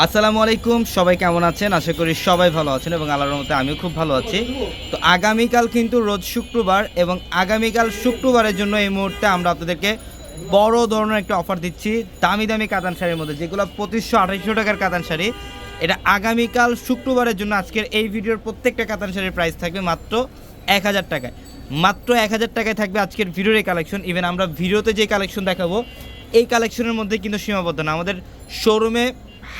আসসালামু আলাইকুম, সবাই কেমন আছেন? আশা করি সবাই ভালো আছেন এবং আল্লাহর মতে আমিও খুব ভালো আছি। তো আগামীকাল কিন্তু রোজ শুক্রবার এবং আগামীকাল শুক্রবারের জন্য এই মুহূর্তে আমরা আপনাদেরকে বড় ধরনের একটা অফার দিচ্ছি। দামি দামি কাতান শাড়ির মধ্যে, যেগুলো পঁচিশশো আঠাইশশো টাকার কাতান শাড়ি। এটা আগামীকাল শুক্রবারের জন্য আজকের এই ভিডিওর প্রত্যেকটা কাতান শাড়ির প্রাইস থাকবে মাত্র এক হাজার টাকায়। মাত্র এক হাজার টাকায় থাকবে আজকের ভিডিওর এই কালেকশন ইভেন আমরা ভিডিওতে যে কালেকশন দেখাবো, এই কালেকশনের মধ্যে কিন্তু সীমাবদ্ধ না। আমাদের শোরুমে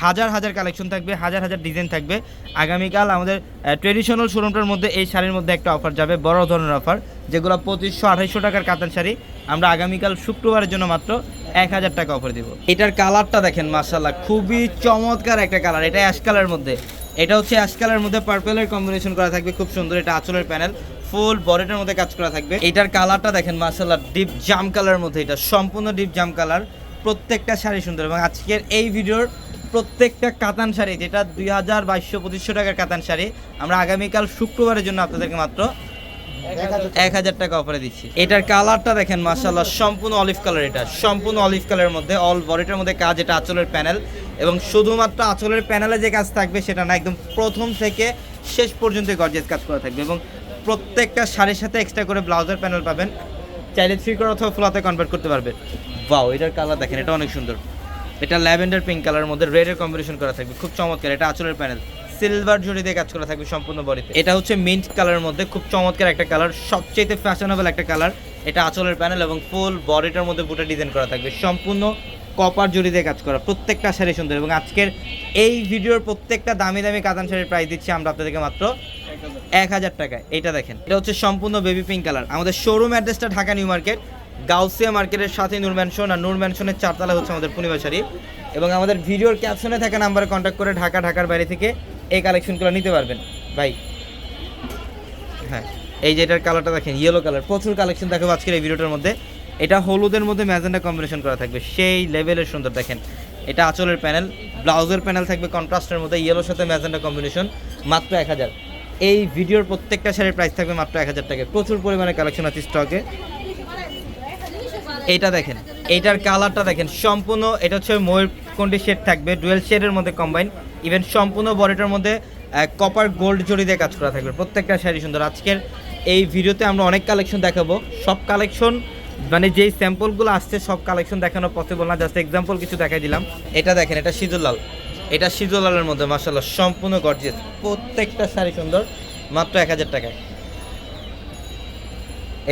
হাজার হাজার কালেকশন থাকবে, হাজার হাজার ডিজাইন থাকবে। আগামীকাল আমাদের ট্রেডিশনাল শোরুমটার মধ্যে এই শাড়ির মধ্যে একটা অফার যাবে, বড় ধরনের অফার যেগুলো পঁচিশশো আঠাইশশো টাকার কাতান শাড়ি। আমরা আগামীকাল শুক্রবারের জন্য মাত্র এক হাজার টাকা অফার দিব। এটার কালারটা দেখেন মার্শাল্লাহ খুবই চমৎকার একটা কালার এটা অ্যাশ কালারের মধ্যে। এটা হচ্ছে অ্যাশ কালারের মধ্যে পার্পেলের কম্বিনেশন করা থাকবে, খুব সুন্দর, এটা আঁচলের প্যানেল ফুল বডিটার মধ্যে কাজ করা থাকবে। এটার কালারটা দেখেন মার্শাল্লাহ ডিপ জাম কালারের মধ্যে, এটা সম্পূর্ণ ডিপ জাম কালার প্রত্যেকটা শাড়ি সুন্দর এবং আজকের এই ভিডিওর প্রত্যেকটা কাতান শাড়ি, যেটা দুই হাজার বাইশশো, পঁচিশশো টাকার কাতান শাড়ি, আমরা আগামীকাল শুক্রবারের জন্য আপনাদেরকে মাত্র এক হাজার টাকা অফারে দিচ্ছি। এটার কালারটা দেখেন মাসাল্লাহ সম্পূর্ণ অলিভ কালার এটা। সম্পূর্ণ অলিভ কালারের মধ্যে অল বডিটার মধ্যে কাজ, এটা আঁচলের প্যানেল এবং শুধুমাত্র আঁচলের প্যানেলে যে কাজ থাকবে, সেটা না, একদম প্রথম থেকে শেষ পর্যন্ত গর্জেস কাজ করা থাকবে। এবং প্রত্যেকটা শাড়ির সাথে এক্সট্রা করে ব্লাউজার প্যানেল পাবেন। চাইলে থ্রি করে অথবা ফ্লোতে কনভার্ট করতে পারবেন বাও এটার কালার দেখেন, এটা অনেক সুন্দর। এটা ল্যাভেন্ডার পিঙ্ক কালারের মধ্যে রেডের কম্বিনেশন করা থাকবে। খুব চমৎকার, এটা আঁচলের প্যানেল সিলভার জড়ি দিয়ে কাজ করা থাকবে সম্পূর্ণ বডিতে এটা হচ্ছে মিন্ট কালারের মধ্যে খুব চমৎকার একটা কালার সবচেয়ে ফ্যাশনেবল একটা কালার এটা আঁচলের প্যানেল এবং ফুল বডিটার মধ্যে বুটা ডিজাইন করা থাকবে। সম্পূর্ণ কপার জড়ি দিয়ে কাজ করা, প্রত্যেকটা শাড়ি সুন্দর। এবং আজকের এই ভিডিওর প্রত্যেকটা দামি দামি কাতান শাড়ির প্রাইস দিচ্ছি আমরা আপনাদেরকে মাত্র এক হাজার টাকায়। এটা দেখেন, এটা হচ্ছে সম্পূর্ণ বেবি পিঙ্ক কালার আমাদের শোরুম অ্যাড্রেসটা ঢাকা নিউ মার্কেট গাউসিয়া মার্কেটের সাথে নূর ম্যানশন আর নূর ম্যানশনের চারতলা হচ্ছে আমাদের পূর্ণিমা শাড়ি। এবং আমাদের ভিডিওর ক্যাপশনে থাকা নাম্বারে কন্ট্যাক্ট করে ঢাকা, ঢাকার বাইরে থেকে এই কালেকশনগুলো নিতে পারবেন। ভাই হ্যাঁ এই যে এটার কালারটা দেখেন ইয়েলো কালার প্রচুর কালেকশন দেখাবো আজকের এই ভিডিওটার মধ্যে। এটা হলুদের মধ্যে ম্যাজেন্ডা কম্বিনেশন করা থাকবে, সেই লেভেলের সুন্দর দেখেন। এটা আঁচলের প্যানেল ব্লাউজের প্যানেল থাকবে কন্ট্রাস্টের মধ্যে ইয়েলোর সাথে ম্যাজেন্ডা কম্বিনেশন মাত্র এক হাজার। এই ভিডিওর প্রত্যেকটা শাড়ির প্রাইস থাকবে মাত্র এক হাজার টাকা। প্রচুর পরিমাণে কালেকশন আছে স্টকে এইটা দেখেন, এইটার কালারটা দেখেন, সম্পূর্ণ, এটা হচ্ছে ময়ূরকণ্ঠী শেড থাকবে, ডুয়েল শেডের মধ্যে কম্বাইন ইভেন সম্পূর্ণ বডিটার মধ্যে কপার গোল্ড জড়ি দিয়ে কাজ করা থাকবে, প্রত্যেকটা শাড়ি সুন্দর। আজকের এই ভিডিওতে আমরা অনেক কালেকশন দেখাবো, সব কালেকশন মানে যেই স্যাম্পলগুলো আসছে, সব কালেকশন দেখানো পসিবল না জাস্ট এক্সাম্পল কিছু দেখাই দিলাম। এটা দেখেন, এটা সিজুলাল এটা সিজুলালের মধ্যে মাসাল্লাহ সম্পূর্ণ গর্জিয়াস প্রত্যেকটা শাড়ি সুন্দর, মাত্র এক হাজার টাকায়।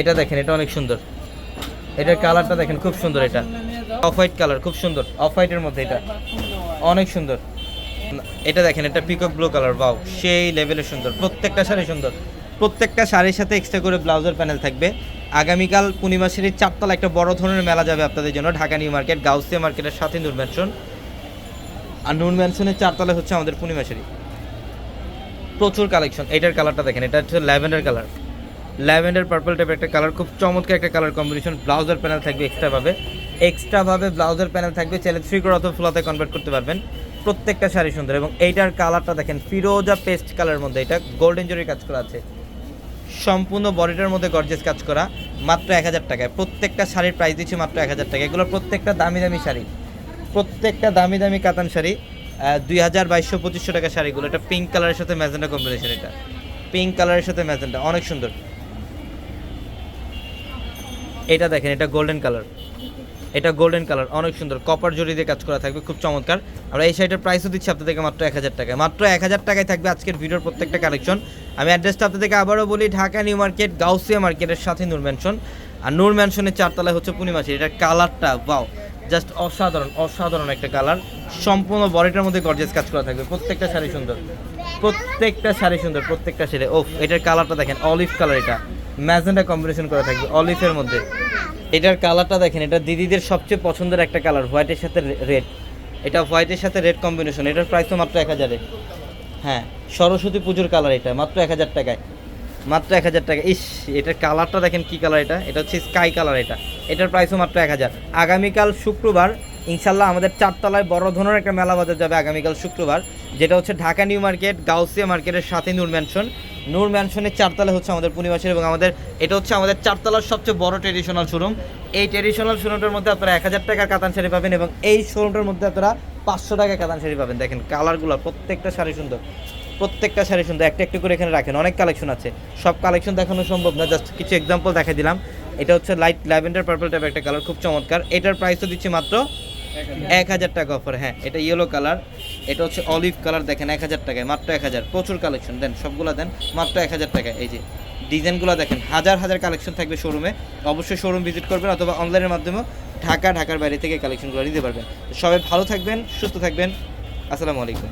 এটা দেখেন, এটা অনেক সুন্দর। এটার কালারটা দেখেন, খুব সুন্দর এটা। অফ হোয়াইট কালার খুব সুন্দর। অফ হোয়াইটের মধ্যে এটা। অনেক সুন্দর। এটা দেখেন, এটা পিকক ব্লু কালার বাউ সেই লেভেলের সুন্দর। প্রত্যেকটা শাড়ি সুন্দর। প্রত্যেকটা শাড়ির সাথে এক্সট্রা করে ব্লাউজের প্যানেল থাকবে। আগামীকাল পূর্ণিমা শাড়ির চারতলা একটা বড় ধরনের মেলা যাবে আপনাদের জন্য, ঢাকা নিউ মার্কেট, গাউসিয়া মার্কেটের সাথে নূর ম্যানশন আর নূর ম্যানশনের চারতলায় হচ্ছে আমাদের পূর্ণিমা শাড়ি। প্রচুর কালেকশন এটার কালারটা দেখেন, এটা হচ্ছে ল্যাভেন্ডার কালার ল্যাভেন্ডার, পার্পল টাইপের একটা কালার খুব চমৎকার একটা কালার কম্বিনেশন ব্লাউজার প্যানেল থাকবে এক্সট্রাভাবে এক্সট্রাভাবে ব্লাউজার প্যানেল থাকবে, চাইলে থ্রি করে অথবা ফ্লোতে কনভার্ট করতে পারবেন। প্রত্যেকটা শাড়ি সুন্দর এবং এইটার কালারটা দেখেন, ফিরোজা পেস্ট কালারের মধ্যে, এটা গোল্ডেন জরির কাজ করা আছে। সম্পূর্ণ বডিটার মধ্যে গর্জেস কাজ করা, মাত্র এক হাজার টাকায়। প্রত্যেকটা শাড়ির প্রাইস দিচ্ছি মাত্র এক হাজার টাকা এগুলো প্রত্যেকটা দামি দামি শাড়ি। প্রত্যেকটা দামি দামি কাতান শাড়ি দুই হাজার বাইশশো পঁচিশশো টাকা শাড়িগুলো। এটা পিঙ্ক কালারের সাথে ম্যাজেন্ডা কম্বিনেশন এটা। পিঙ্ক কালারের সাথে ম্যাজেন্ডা অনেক সুন্দর। এটা দেখেন, এটা গোল্ডেন কালার এটা গোল্ডেন কালার অনেক সুন্দর। কপার জড়ি দিয়ে কাজ করা থাকবে, খুব চমৎকার। আমরা এই শাড়িটার প্রাইসও দিচ্ছি আপনাদেরকে মাত্র এক হাজার টাকায়। মাত্র এক হাজার টাকায় থাকবে আজকের ভিডিওর প্রত্যেকটা কালেকশন আমি অ্যাড্রেসটা আপনাদেরকে আবারও বলি, ঢাকা নিউ মার্কেট গাউসিয়া মার্কেটের সাথে নূর ম্যানশন আর নূর ম্যানশনের চারতলায় হচ্ছে পূর্ণিমাসি এটার কালারটা বাও জাস্ট অসাধারণ অসাধারণ একটা কালার সম্পূর্ণ বডিটার মধ্যে গর্জেস কাজ করা থাকবে। প্রত্যেকটা শাড়ি সুন্দর। প্রত্যেকটা শাড়ি সুন্দর, প্রত্যেকটা শাড়ি। ওফ, এটার কালারটা দেখেন অলিভ কালার এটা। ম্যাজেন্ডা কম্বিনেশন করা থাকবে অলিভের মধ্যে। এটার কালারটা দেখেন, এটা দিদিদের সবচেয়ে পছন্দের একটা কালার হোয়াইটের সাথে রেড এটা হোয়াইটের সাথে রেড কম্বিনেশন এটার প্রাইস তো মাত্র এক হাজারে। হ্যাঁ সরস্বতী পুজোর কালার এটা, মাত্র এক হাজার টাকায়। মাত্র এক হাজার টাকা। ইস, এটার কালারটা দেখেন কি কালার এটা? এটা হচ্ছে স্কাই কালার এটা। এটার প্রাইসও মাত্র এক হাজার। আগামীকাল শুক্রবার ইনশাল্লাহ আমাদের চারতলায় বড় ধরনের একটা মেলা বাজার যাবে আগামীকাল শুক্রবার, যেটা হচ্ছে ঢাকা নিউ মার্কেট, গাউসিয়া মার্কেটের সাথে নূর ম্যানশন। নূর ম্যানশনের চারতলা হচ্ছে আমাদের পূর্ণিমাসের এবং আমাদের এটা হচ্ছে আমাদের চারতলার সবচেয়ে বড় ট্রেডিশনাল শোরুম এই ট্রেডিশনাল শোরুমটার মধ্যে আপনারা এক হাজার টাকার কাতান শাড়ি পাবেন এবং এই শোরুমটার মধ্যে আপনারা পাঁচশো টাকা কাতান শাড়ি পাবেন। দেখেন কালারগুলো প্রত্যেকটা শাড়ি সুন্দর। প্রত্যেকটা শাড়ি সুন্দর। একটা একটু করে এখানে রাখেন। অনেক কালেকশন আছে। সব কালেকশন দেখানো সম্ভব না। জাস্ট কিছু এক্সাম্পল দেখা দিলাম। এটা হচ্ছে লাইট ল্যাভেন্ডার পার্পল টাইপ একটা কালার খুব চমৎকার। এটার প্রাইসও দিচ্ছি মাত্র এক হাজার টাকা অফার হ্যাঁ এটা ইয়েলো কালার এটা হচ্ছে অলিভ কালার, দেখেন এক হাজার টাকায়, মাত্র এক হাজার। প্রচুর কালেকশন দেন সবগুলো দেন, মাত্র এক হাজার টাকায়। এই যে ডিজাইনগুলো দেখেন, হাজার হাজার কালেকশন থাকবে শোরুমে অবশ্যই শোরুম ভিজিট করবেন অথবা অনলাইনের মাধ্যমেও ঢাকা, ঢাকার বাইরে থেকে কালেকশনগুলো নিতে পারবেন। সবাই ভালো থাকবেন, সুস্থ থাকবেন। আসসালামু আলাইকুম।